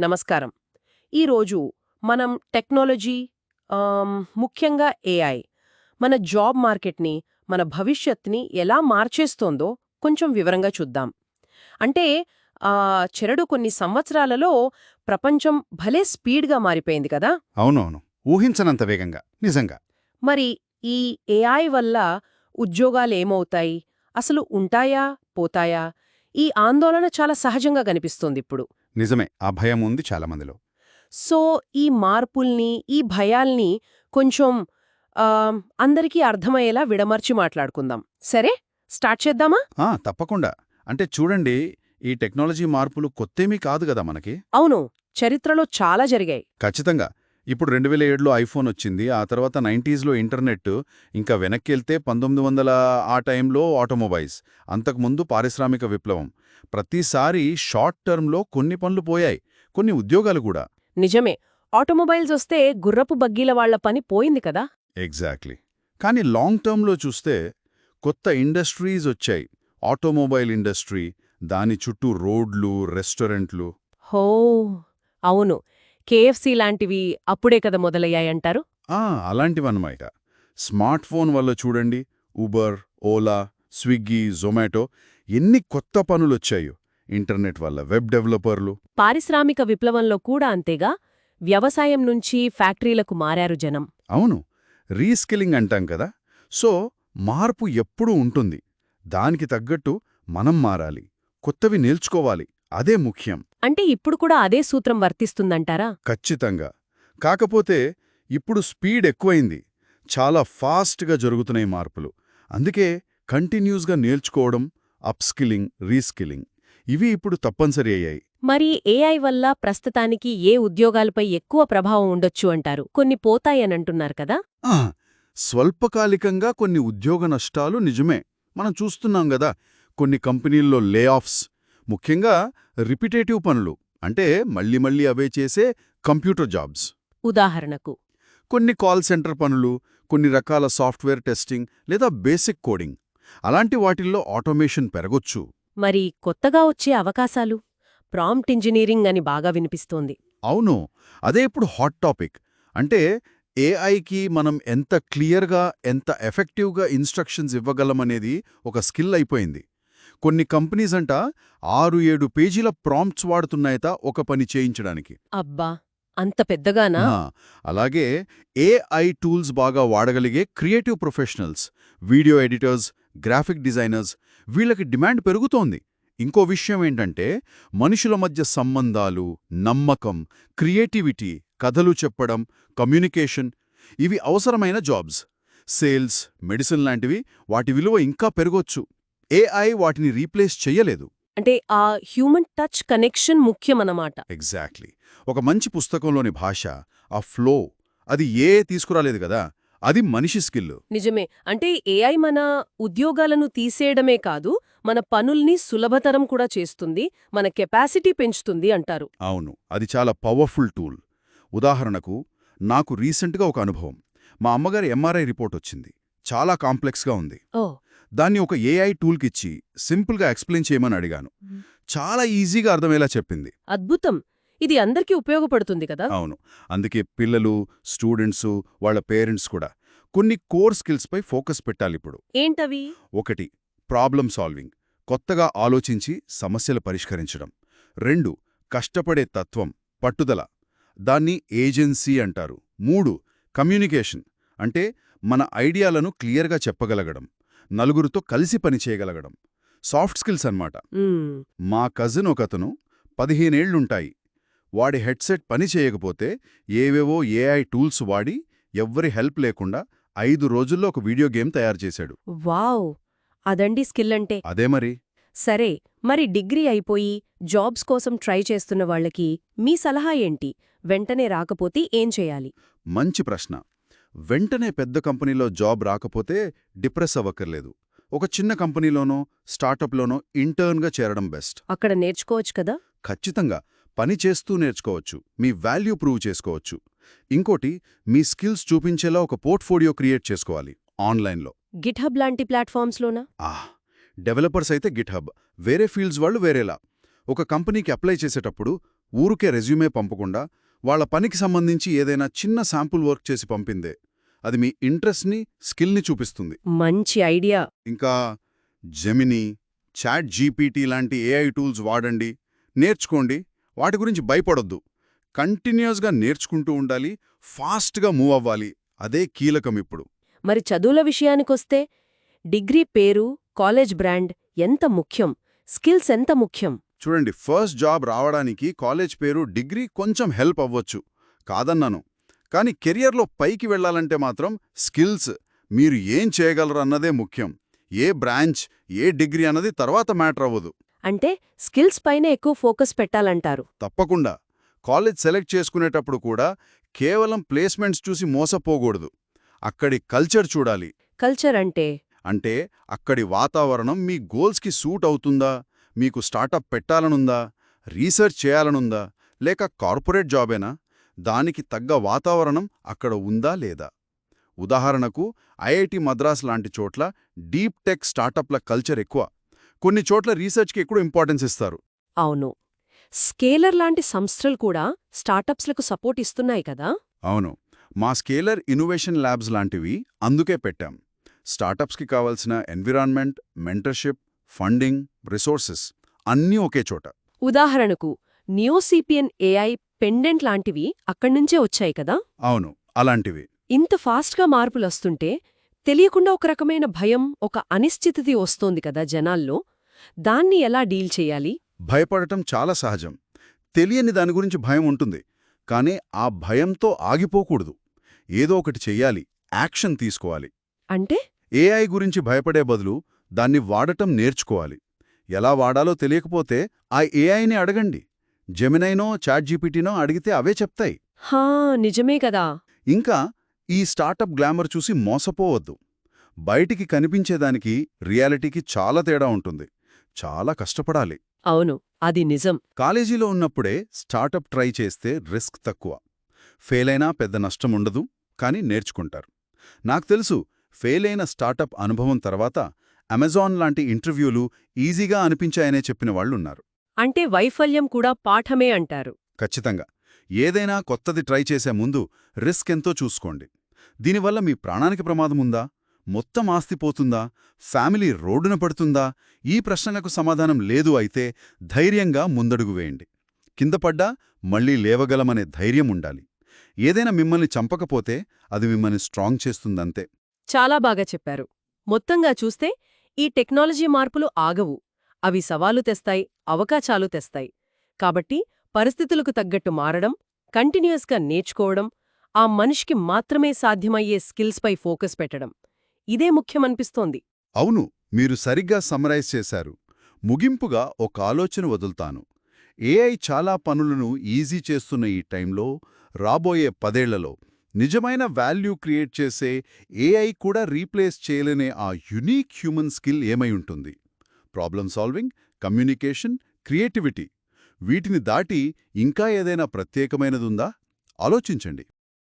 నమస్కారం. ఈరోజు మనం టెక్నాలజీ ముఖ్యంగా ఏఐ మన జాబ్ మార్కెట్ని మన భవిష్యత్ని ఎలా మార్చేస్తోందో కొంచెం వివరంగా చూద్దాం. అంటే చెరడు కొన్ని సంవత్సరాలలో ప్రపంచం భలే స్పీడ్గా మారిపోయింది కదా? అవునవును. ఊహించనంత వేగంగా. నిజంగా. మరి ఈ ఏఐ వల్ల ఉద్యోగాలేమవుతాయి అసలు ఉంటాయా? పోతాయా? ఈ ఆందోళన చాలా సహజంగా కనిపిస్తోంది ఇప్పుడు. నిజమే ఆ భయం ఉంది చాలా మందిలో సో ఈ మార్పుల్ని ఈ భయాల్ని కొంచెం అందరికీ అర్థమయ్యేలా విడమర్చి మాట్లాడుకుందాం. సరే? స్టార్ట్ చేద్దామా? ఆ తప్పకుండా. అంటే చూడండి ఈ టెక్నాలజీ మార్పులు కొత్తేమీ కాదు కదా మనకి. అవును చరిత్రలో చాలా జరిగాయి. ఖచ్చితంగా. ఇప్పుడు రెండు వేల ఏడులో ఐఫోన్ వచ్చింది. ఆ తర్వాత నైంటీస్లో ఇంటర్నెట్ ఇంకా వెనక్కి వెళ్తే పంతొమ్మిది వందల ఆ టైంలో ఆటోమొబైల్స్ అంతకుముందు పారిశ్రామిక విప్లవం. ప్రతిసారి షార్ట్ టర్మ్లో కొన్ని పనులు పోయాయి. కొన్ని ఉద్యోగాలు కూడా. నిజమే. ఆటోమొబైల్స్ వస్తే గుర్రపు బగ్గీల వాళ్ళ పని పోయింది కదా? ఎగ్జాక్ట్లీ. కానీ లాంగ్ టర్మ్లో చూస్తే కొత్త ఇండస్ట్రీస్ వచ్చాయి. ఆటోమొబైల్ ఇండస్ట్రీ దాని చుట్టూ రోడ్లు రెస్టారెంట్లు. హో! అవును. కేఎఫ్సి లాంటివి అప్పుడే కదా మొదలయ్యాయంటారు? ఆ అలాంటివన్నమాట స్మార్ట్ ఫోన్ వల్ల చూడండి ఉబర్ ఓలా స్విగ్గీ జొమాటో ఎన్ని కొత్త పనులొచ్చాయో. ఇంటర్నెట్ వల్ల వెబ్ డెవలపర్లు. పారిశ్రామిక విప్లవంలో కూడా అంతేగా వ్యవసాయం నుంచి ఫ్యాక్టరీలకు మారారు జనం. అవును రీస్కిల్లింగ్ అంటాం కదా. సో మార్పు ఎప్పుడూ ఉంటుంది. దానికి తగ్గట్టు మనం మారాలి. కొత్తవి నేర్చుకోవాలి. అదే ముఖ్యం. అంటే ఇప్పుడు కూడా అదే సూత్రం వర్తిస్తుందంటారా? ఖచ్చితంగా. కాకపోతే ఇప్పుడు స్పీడ్ ఎక్కువైంది. చాలా ఫాస్ట్గా జరుగుతున్నాయి మార్పులు. అందుకే కంటిన్యూస్గా నేర్చుకోవడం అప్స్కిల్లింగ్ రీస్కిల్లింగ్ ఇవి ఇప్పుడు తప్పనిసరి అయ్యాయి. మరి ఏఐ వల్ల ప్రస్తుతానికి ఏ ఉద్యోగాలపై ఎక్కువ ప్రభావం ఉండొచ్చు అంటారు? కొన్ని పోతాయనంటున్నారు కదా? ఆ, స్వల్పకాలికంగా కొన్ని ఉద్యోగ నష్టాలు నిజమే. మనం చూస్తున్నాం గదా కొన్ని కంపెనీల్లో లే ఆఫ్స్ ముఖ్యంగా రిపిటేటివ్ పనులు అంటే మళ్ళీ మళ్ళీ అవే చేసే కంప్యూటర్ జాబ్స్. ఉదాహరణకు కొన్ని కాల్ సెంటర్ పనులు కొన్ని రకాల సాఫ్ట్వేర్ టెస్టింగ్ లేదా బేసిక్ కోడింగ్. అలాంటి వాటిల్లో ఆటోమేషన్ పెరగొచ్చు. మరి కొత్తగా వచ్చే అవకాశాలు? ప్రాంప్ట్ ఇంజనీరింగ్ అని బాగా వినిపిస్తోంది. అవును. అదే ఇప్పుడు హాట్ టాపిక్. అంటే ఏఐకి మనం ఎంత క్లియర్గా ఎంత ఎఫెక్టివ్గా ఇన్స్ట్రక్షన్స్ ఇవ్వగలమనేది ఒక స్కిల్ అయిపోయింది. కొన్ని కంపెనీస్ అంట ఆరు ఏడు పేజీల ప్రాంప్ట్స్ వాడుతున్నాయట ఒక పని చేయించడానికి. అబ్బా! అంత పెద్దగానా? అలాగే ఏఐ టూల్స్ బాగా వాడగలిగే creative professionals video editors graphic designers వీళ్ళకి డిమాండ్ పెరుగుతోంది. ఇంకో విషయం ఏంటంటే మనుషుల మధ్య సంబంధాలు నమ్మకం క్రియేటివిటీ కథలు చెప్పడం కమ్యూనికేషన్ ఇవి అవసరమైన జాబ్స్ సేల్స్ మెడిసిన్ లాంటివి వాటి విలువ ఇంకా పెరగొచ్చు. ఏఐ వాటిని రీప్లేస్ చెయ్యలేదు అంటే ఆ హ్యూమన్ టచ్ కనెక్షన్ ముఖ్యమన్నమాట. ఎగ్జాక్ట్లీ. ఒక మంచి పుస్తకంలోని భాష ఆ ఫ్లో అది ఏ తీసుకురాలేదు కదా అది మనిషి స్కిల్ నిజమే. అంటే ఏఐ మన ఉద్యోగాలను తీసేయడమే కాదు మన పనుల్ని సులభతరం కూడా చేస్తుంది మన కెపాసిటీ పెంచుతుంది అంటారు. అవును. అది చాలా పవర్ఫుల్ టూల్. ఉదాహరణకు నాకు రీసెంట్గా ఒక అనుభవం. మా అమ్మగారి ఎంఆర్ఐ రిపోర్ట్ వచ్చింది. చాలా కాంప్లెక్స్గా ఉంది. ఓ. దాన్ని ఒక ఏఐ టూల్కిచ్చి సింపుల్గా ఎక్స్ప్లెయిన్ చేయమని అడిగాను. చాలా ఈజీగా అర్థమయ్యేలా చెప్పింది. అద్భుతం. ఇది అందరికీ ఉపయోగపడుతుంది కదా? అవును. అందుకే పిల్లలు స్టూడెంట్సు వాళ్ళ పేరెంట్స్ కూడా కొన్ని కోర్ స్కిల్స్పై ఫోకస్ పెట్టాలిప్పుడు ఏంటవి? ఒకటి ప్రాబ్లం సాల్వింగ్ కొత్తగా ఆలోచించి సమస్యలు పరిష్కరించడం. రెండు కష్టపడే తత్వం పట్టుదల. దాన్ని ఏజెన్సీ అంటారు. మూడు కమ్యూనికేషన్ అంటే మన ఐడియాలను క్లియర్గా చెప్పగలగడం. నలుగురితో కలిసి పనిచేయగలగడం సాఫ్ట్ స్కిల్స్ అన్నమాట. మా కజిన్ ఒకతను పదిహేనేళ్ళుంటాయి వాడి హెడ్సెట్ పని చేయకపోతే ఏవేవో ఏఐ టూల్స్ వాడి ఎవ్వరి హెల్ప్ లేకుండా ఐదు రోజుల్లో ఒక వీడియో గేమ్ తయారు చేశాడు. వావ్! అదండి స్కిల్ అంటే. అదే మరి. సరే మరి డిగ్రీ అయిపోయి జాబ్స్ కోసం ట్రై చేస్తున్న వాళ్ళకి మీ సలహా ఏంటి? వెంటనే రాకపోతే ఏం చేయాలి? మంచి ప్రశ్న. వెంటనే పెద్ద కంపెనీలో జాబ్ రాకపోతే డిప్రెస్ అవ్వక్కర్లేదు. ఒక చిన్న కంపెనీలోనో స్టార్టప్లోనో ఇంటర్న్గా చేరడం బెస్ట్. అక్కడ నేర్చుకోవచ్చు కదా? ఖచ్చితంగా. పని చేస్తూ నేర్చుకోవచ్చు. మీ వాల్యూ ప్రూవ్ చేసుకోవచ్చు. ఇంకోటి మీ స్కిల్స్ చూపించేలా ఒక పోర్ట్ఫోలియో క్రియేట్ చేసుకోవాలి ఆన్లైన్లో. గిట్ హబ్ లాంటి ప్లాట్ఫామ్స్లోనా? ఆహ్ డెవలపర్స్ అయితే గిట్ హబ్ వేరే ఫీల్డ్స్ వాళ్ళు వేరేలా. ఒక కంపెనీకి అప్లై చేసేటప్పుడు ఊరికే రెజ్యూమే పంపకుండా వాళ్ళ పనికి సంబంధించి ఏదైనా చిన్న శాంపుల్ వర్క్ చేసి పంపిందే. అది మీ ఇంట్రెస్ట్ని స్కిల్ని చూపిస్తుంది. మంచి ఐడియా. ఇంకా జెమిని చాట్ జీపీటీ లాంటి ఏఐ టూల్స్ వాడండి. నేర్చుకోండి. వాటి గురించి భయపడొద్దు. కంటిన్యూస్గా నేర్చుకుంటూ ఉండాలి. ఫాస్ట్గా మూవ్ అవ్వాలి. అదే కీలకం ఇప్పుడు. మరి చదువుల విషయానికొస్తే డిగ్రీ పేరు కాలేజ్ బ్రాండ్ ఎంత ముఖ్యం? స్కిల్స్ ఎంత ముఖ్యం? చూడండి ఫస్ట్ జాబ్ రావడానికి కాలేజ్ పేరు డిగ్రీ కొంచెం హెల్ప్ అవ్వచ్చు. కాదన్నాను. కానీ కెరియర్లో పైకి వెళ్ళాలంటే మాత్రం స్కిల్స్ మీరు ఏం చేయగలరు అన్నదే ముఖ్యం. ఏ బ్రాంచ్ ఏ డిగ్రీ అన్నది తర్వాత మ్యాటర్ అవ్వదు. అంటే స్కిల్స్ పైనే ఎక్కువ ఫోకస్ పెట్టాలంటారు. తప్పకుండా. కాలేజ్ సెలెక్ట్ చేసుకునేటప్పుడు కూడా కేవలం ప్లేస్మెంట్స్ చూసి మోసపోకూడదు. అక్కడి కల్చర్ చూడాలి. కల్చర్ అంటే? అంటే అక్కడి వాతావరణం మీ గోల్స్కి సూట్ అవుతుందా? మీకు స్టార్టప్ పెట్టాలనుందా? రీసెర్చ్ చేయాలనుందా? లేక కార్పొరేట్ జాబేనా? దానికి తగ్గ వాతావరణం అక్కడ ఉందా లేదా? ఉదాహరణకు ఐఐటి మద్రాస్ లాంటి చోట్ల డీప్ టెక్ స్టార్టప్ల కల్చర్ ఎక్కువ. కొన్ని చోట్ల రీసెర్చ్కి ఎక్కువ ఇంపార్టెన్స్ ఇస్తారు. అవును. స్కేలర్ లాంటి సంస్థలు కూడా స్టార్టప్స్లకు సపోర్ట్ ఇస్తున్నాయి కదా? అవును. మా స్కేలర్ ఇన్నోవేషన్ ల్యాబ్స్ లాంటివి అందుకే పెట్టాం. స్టార్టప్స్కి కావాల్సిన ఎన్విరాన్మెంట్ మెంటర్షిప్ ఫండింగ్ రిసోర్సెస్ అన్నీ ఒకే చోట. ఉదాహరణకు న్యూసీపియన్ ఏఐ పెండెంట్ లాంటివి అక్కడ్నుంచే వచ్చాయి కదా? అవును అలాంటివి. ఇంత ఫాస్ట్గా మార్పులొస్తుంటే తెలియకుండా ఒక రకమైన భయం ఒక అనిశ్చితితి వస్తోంది కదా జనాల్లో. దాన్ని ఎలా డీల్ చేయాలి? భయపడటం చాలా సహజం. తెలియని దాని గురించి భయం ఉంటుంది. కానీ ఆ భయంతో ఆగిపోకూడదు. ఏదో ఒకటి చెయ్యాలి యాక్షన్ తీసుకోవాలి. అంటే? ఏఐ గురించి భయపడే బదులు దాన్ని వాడటం నేర్చుకోవాలి. ఎలా వాడాలో తెలియకపోతే ఆ ఏఐని అడగండి. జెమినైనో చాట్జీపీటీనో అడిగితే అవే చెప్తాయి. హా నిజమే కదా. ఇంకా ఈ స్టార్టప్ గ్లామర్ చూసి మోసపోవద్దు. బయటికి కనిపించేదానికి రియాలిటీకి చాలా తేడా ఉంటుంది. చాలా కష్టపడాలి. అవును అది నిజం. కాలేజీలో ఉన్నప్పుడే స్టార్టప్ ట్రై చేస్తే రిస్క్ తక్కువ. ఫెయిలైనా పెద్ద నష్టం ఉండదు కానీ నేర్చుకుంటారు. నాకు తెలుసు ఫెయిలైన స్టార్టప్ అనుభవం తర్వాత అమెజాన్ లాంటి ఇంటర్వ్యూలు ఈజీగా అనిపించాయనే చెప్పిన వాళ్ళున్నారు. అంటే వైఫల్యం కూడా పాఠమే అంటారు. ఖచ్చితంగా. ఏదైనా కొత్తది ట్రై చేసే ముందు రిస్క్ ఎంతో చూసుకోండి. దీనివల్ల మీ ప్రాణానికి ప్రమాదముందా మొత్తం ఆస్తి పోతుందా? ఫ్యామిలీ రోడ్డున పడుతుందా? ఈ ప్రశ్నలకు సమాధానం లేదు అయితే ధైర్యంగా ముందడుగు వేయండి. కింద పడ్డా మళ్ళీ లేవగలమనే ధైర్యం ఉండాలి. ఏదైనా మిమ్మల్ని చంపకపోతే అది మిమ్మల్ని స్ట్రాంగ్ చేస్తుందంతే. చాలా బాగా చెప్పారు. మొత్తంగా చూస్తే ఈ టెక్నాలజీ మార్పులు ఆగవు. అవి సవాలు తెస్తాయి అవకాశాలు తెస్తాయి. కాబట్టి పరిస్థితులకు తగ్గట్టు మారడం కంటిన్యూస్గా నేర్చుకోవడం ఆ మనిషికి మాత్రమే సాధ్యమయ్యే స్కిల్స్పై ఫోకస్ పెట్టడం. ఇదే ముఖ్యమనిపిస్తోంది. అవును మీరు సరిగ్గా సమరైజ్ చేశారు. ముగింపుగా ఒక ఆలోచన వదులుతాను. ఏఐ చాలా పనులను ఈజీ చేస్తున్న ఈ టైంలో రాబోయే పదేళ్ళలో నిజమైన వాల్యూ క్రియేట్ చేసే ఏఐ కూడా రీప్లేస్ చేయలేనే ఆ యునీక్ హ్యూమన్ స్కిల్ ఏమై ఉంటుంది? ప్రాబ్లమ్ సాల్వింగ్ కమ్యూనికేషన్ క్రియేటివిటీ వీటిని దాటి ఇంకా ఏదైనా ప్రత్యేకమైనదుందా? ఆలోచించండి.